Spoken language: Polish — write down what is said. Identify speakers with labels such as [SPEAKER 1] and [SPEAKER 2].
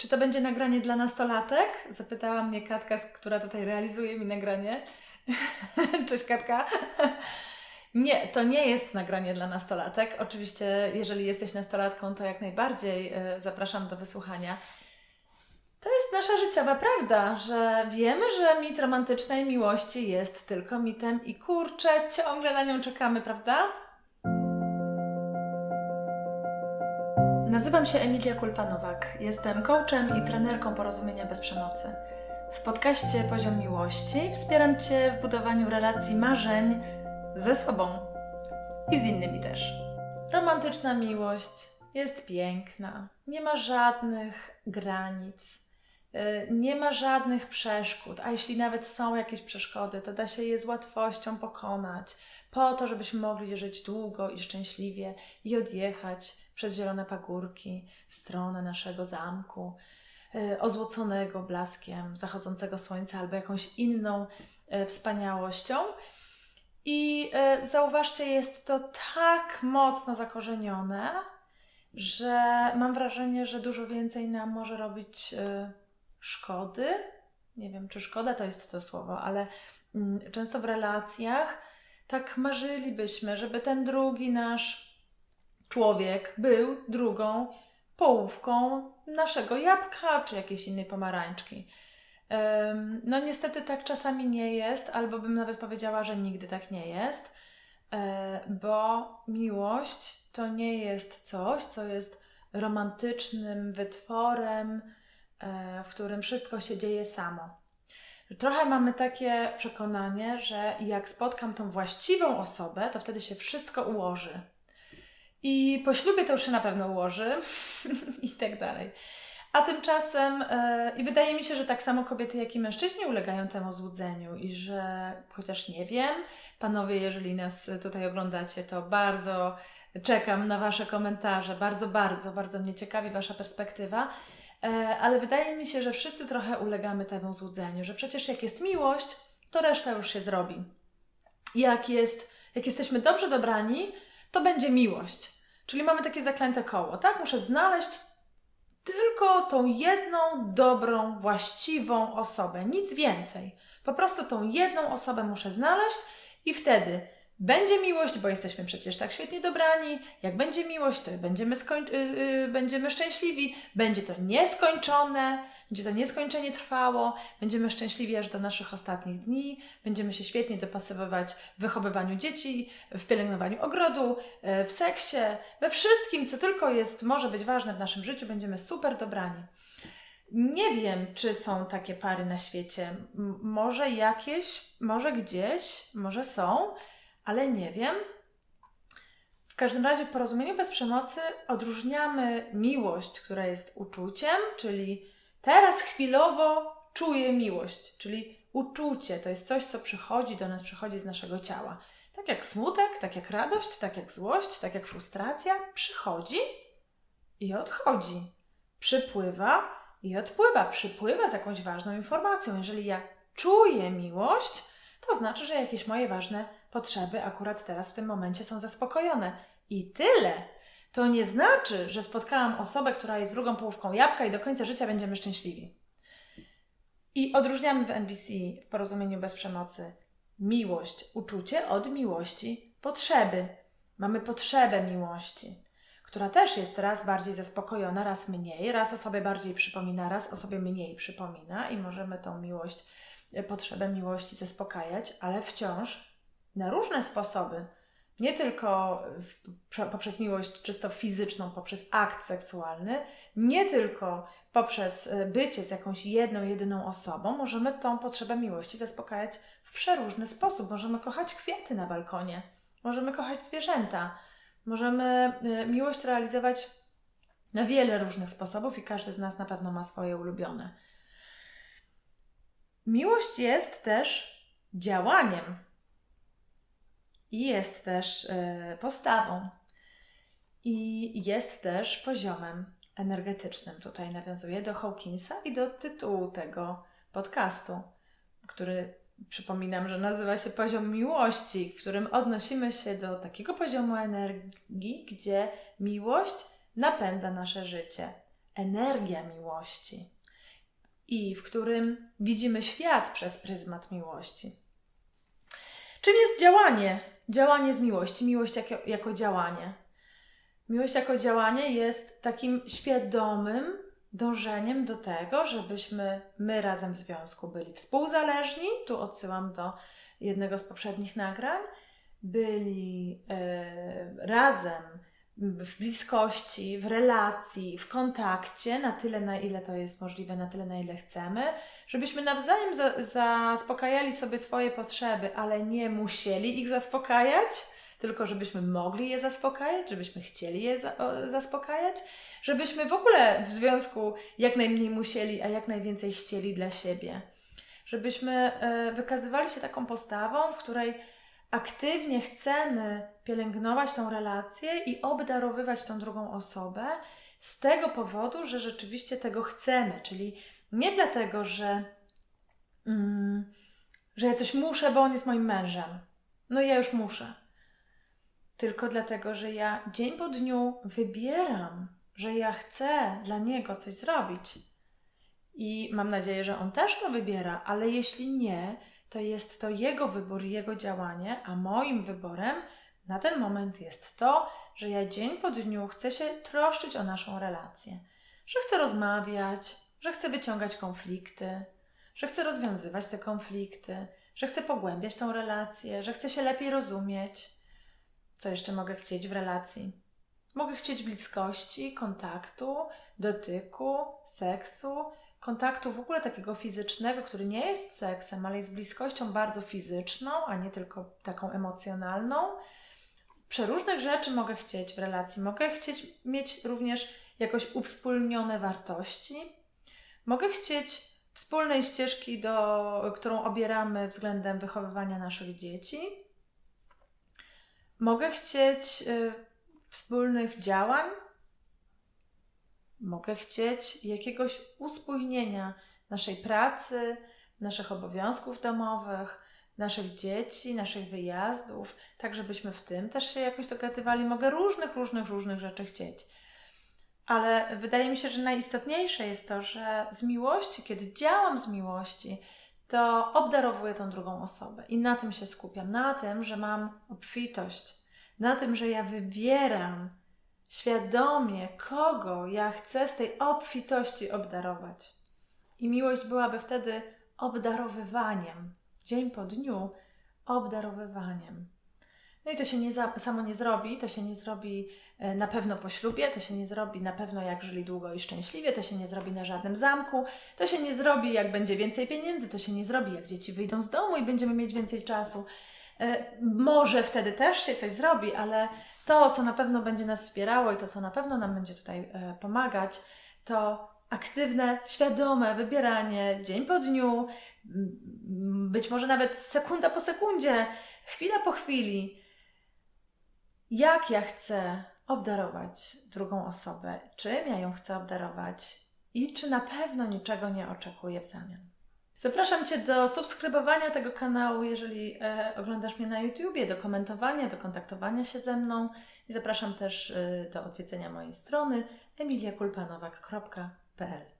[SPEAKER 1] Czy to będzie nagranie dla nastolatek? Zapytała mnie Katka, która tutaj realizuje mi nagranie. Cześć Katka. Nie, to nie jest nagranie dla nastolatek. Oczywiście, jeżeli jesteś nastolatką, to jak najbardziej e, zapraszam do wysłuchania. To jest nasza życiowa prawda, że wiemy, że mit romantycznej miłości jest tylko mitem i kurczę, ciągle na nią czekamy, prawda? Nazywam się Emilia Kulpanowak. Jestem coachem i trenerką porozumienia bez przemocy. W podcaście Poziom Miłości wspieram Cię w budowaniu relacji marzeń ze sobą i z innymi też. Romantyczna miłość jest piękna, nie ma żadnych granic, y, nie ma żadnych przeszkód, a jeśli nawet są jakieś przeszkody, to da się je z łatwością pokonać, po to, żebyśmy mogli żyć długo i szczęśliwie i odjechać przez zielone pagórki w stronę naszego zamku, y, ozłoconego blaskiem zachodzącego słońca albo jakąś inną y, wspaniałością. I y, zauważcie, jest to tak mocno zakorzenione, że mam wrażenie, że dużo więcej nam może robić szkody. Nie wiem, czy szkoda to jest to słowo, ale mm, często w relacjach tak marzylibyśmy, żeby ten drugi nasz człowiek był drugą połówką naszego jabłka czy jakiejś innej pomarańczki. No niestety tak czasami nie jest, albo bym nawet powiedziała, że nigdy tak nie jest, e, bo miłość to nie jest coś, co jest romantycznym wytworem, e, w którym wszystko się dzieje samo. Trochę mamy takie przekonanie, że jak spotkam tą właściwą osobę, to wtedy się wszystko ułoży. I po ślubie to już się na pewno ułoży i tak dalej. A tymczasem, yy, i wydaje mi się, że tak samo kobiety, jak i mężczyźni ulegają temu złudzeniu, i że chociaż nie wiem, panowie, jeżeli nas tutaj oglądacie, to bardzo czekam na Wasze komentarze. Bardzo, bardzo, bardzo mnie ciekawi Wasza perspektywa. Yy, ale wydaje mi się, że wszyscy trochę ulegamy temu złudzeniu, że przecież jak jest miłość, to reszta już się zrobi. Jak, jest, jak jesteśmy dobrze dobrani, to będzie miłość. Czyli mamy takie zaklęte koło, tak? Muszę znaleźć tylko tą jedną dobrą, właściwą osobę, nic więcej. Po prostu tą jedną osobę muszę znaleźć i wtedy będzie miłość, bo jesteśmy przecież tak świetnie dobrani. Jak będzie miłość, to będziemy, skoń- yy, będziemy szczęśliwi, będzie to nieskończone, będzie to nieskończenie trwało, będziemy szczęśliwi aż do naszych ostatnich dni, będziemy się świetnie dopasowywać w wychowywaniu dzieci, w pielęgnowaniu ogrodu, e, w seksie, we wszystkim, co tylko jest, może być ważne w naszym życiu, będziemy super dobrani. Nie wiem, czy są takie pary na świecie. Może jakieś, może gdzieś, może są, ale nie wiem. W każdym razie w porozumieniu bez przemocy odróżniamy miłość, która jest uczuciem, czyli Teraz chwilowo czuję miłość, czyli uczucie to jest coś, co przychodzi do nas, przychodzi z naszego ciała. Tak jak smutek, tak jak radość, tak jak złość, tak jak frustracja, przychodzi i odchodzi. Przypływa i odpływa. Przypływa z jakąś ważną informacją. Jeżeli ja czuję miłość, to znaczy, że jakieś moje ważne potrzeby akurat teraz w tym momencie są zaspokojone. I tyle to nie znaczy, że spotkałam osobę, która jest drugą połówką jabłka i do końca życia będziemy szczęśliwi. I odróżniamy w NBC w porozumieniu bez przemocy miłość, uczucie od miłości, potrzeby. Mamy potrzebę miłości, która też jest raz bardziej zaspokojona, raz mniej, raz o sobie bardziej przypomina, raz o sobie mniej przypomina i możemy tą miłość, potrzebę miłości zaspokajać, ale wciąż na różne sposoby nie tylko poprzez miłość czysto fizyczną, poprzez akt seksualny, nie tylko poprzez e, bycie z jakąś jedną, jedyną osobą, możemy tą potrzebę miłości zaspokajać w przeróżny sposób. Możemy kochać kwiaty na balkonie, możemy kochać zwierzęta, możemy e, miłość realizować na wiele różnych sposobów i każdy z nas na pewno ma swoje ulubione. Miłość jest też działaniem jest też y, postawą i jest też poziomem energetycznym. Tutaj nawiązuję do Hawkinsa i do tytułu tego podcastu, który przypominam, że nazywa się Poziom Miłości, w którym odnosimy się do takiego poziomu energii, gdzie miłość napędza nasze życie. energia miłości i w którym widzimy świat przez pryzmat miłości. Czym jest działanie? Działanie z miłości, miłość jako, jako działanie. Miłość jako działanie jest takim świadomym dążeniem do tego, żebyśmy my razem w związku byli współzależni. Tu odsyłam do jednego z poprzednich nagrań. Byli e, razem w bliskości, w relacji, w kontakcie, na tyle, na ile to jest możliwe, na tyle, na ile chcemy, żebyśmy nawzajem za, zaspokajali sobie swoje potrzeby, ale nie musieli ich zaspokajać, tylko żebyśmy mogli je zaspokajać, żebyśmy chcieli je za, o, zaspokajać, żebyśmy w ogóle w związku jak najmniej musieli, a jak najwięcej chcieli dla siebie. Żebyśmy y, wykazywali się taką postawą, w której aktywnie chcemy pielęgnować tą relację i obdarowywać tą drugą osobę z tego powodu, że rzeczywiście tego chcemy. Czyli nie dlatego, że, mm, że ja coś muszę, bo on jest moim mężem. No ja już muszę. Tylko dlatego, że ja dzień po dniu wybieram, że ja chcę dla niego coś zrobić. I mam nadzieję, że on też to wybiera, ale jeśli nie, to jest to jego wybór jego działanie, a moim wyborem na ten moment jest to, że ja dzień po dniu chcę się troszczyć o naszą relację, że chcę rozmawiać, że chcę wyciągać konflikty, że chcę rozwiązywać te konflikty, że chcę pogłębiać tą relację, że chcę się lepiej rozumieć. Co jeszcze mogę chcieć w relacji? Mogę chcieć bliskości, kontaktu, dotyku, seksu, kontaktu w ogóle takiego fizycznego, który nie jest seksem, ale jest bliskością bardzo fizyczną, a nie tylko taką emocjonalną. Przeróżnych rzeczy mogę chcieć w relacji. Mogę chcieć mieć również jakoś uwspólnione wartości. Mogę chcieć wspólnej ścieżki, do, którą obieramy względem wychowywania naszych dzieci. Mogę chcieć y, wspólnych działań, Mogę chcieć jakiegoś uspójnienia naszej pracy, naszych obowiązków domowych, naszych dzieci, naszych wyjazdów, tak żebyśmy w tym też się jakoś dogadywali. Mogę różnych, różnych, różnych rzeczy chcieć. Ale wydaje mi się, że najistotniejsze jest to, że z miłości, kiedy działam z miłości, to obdarowuję tą drugą osobę i na tym się skupiam, na tym, że mam obfitość, na tym, że ja wybieram świadomie, kogo ja chcę z tej obfitości obdarować. I miłość byłaby wtedy obdarowywaniem, dzień po dniu obdarowywaniem. No i to się nie za, samo nie zrobi, to się nie zrobi e, na pewno po ślubie, to się nie zrobi na pewno jak żyli długo i szczęśliwie, to się nie zrobi na żadnym zamku, to się nie zrobi jak będzie więcej pieniędzy, to się nie zrobi jak dzieci wyjdą z domu i będziemy mieć więcej czasu. E, może wtedy też się coś zrobi, ale to, co na pewno będzie nas wspierało i to, co na pewno nam będzie tutaj e, pomagać, to aktywne, świadome wybieranie dzień po dniu, być może nawet sekunda po sekundzie, chwila po chwili, jak ja chcę obdarować drugą osobę, czym ja ją chcę obdarować i czy na pewno niczego nie oczekuję w zamian. Zapraszam Cię do subskrybowania tego kanału, jeżeli e, oglądasz mnie na YouTubie, do komentowania, do kontaktowania się ze mną i zapraszam też e, do odwiedzenia mojej strony emiliakulpanowak.pl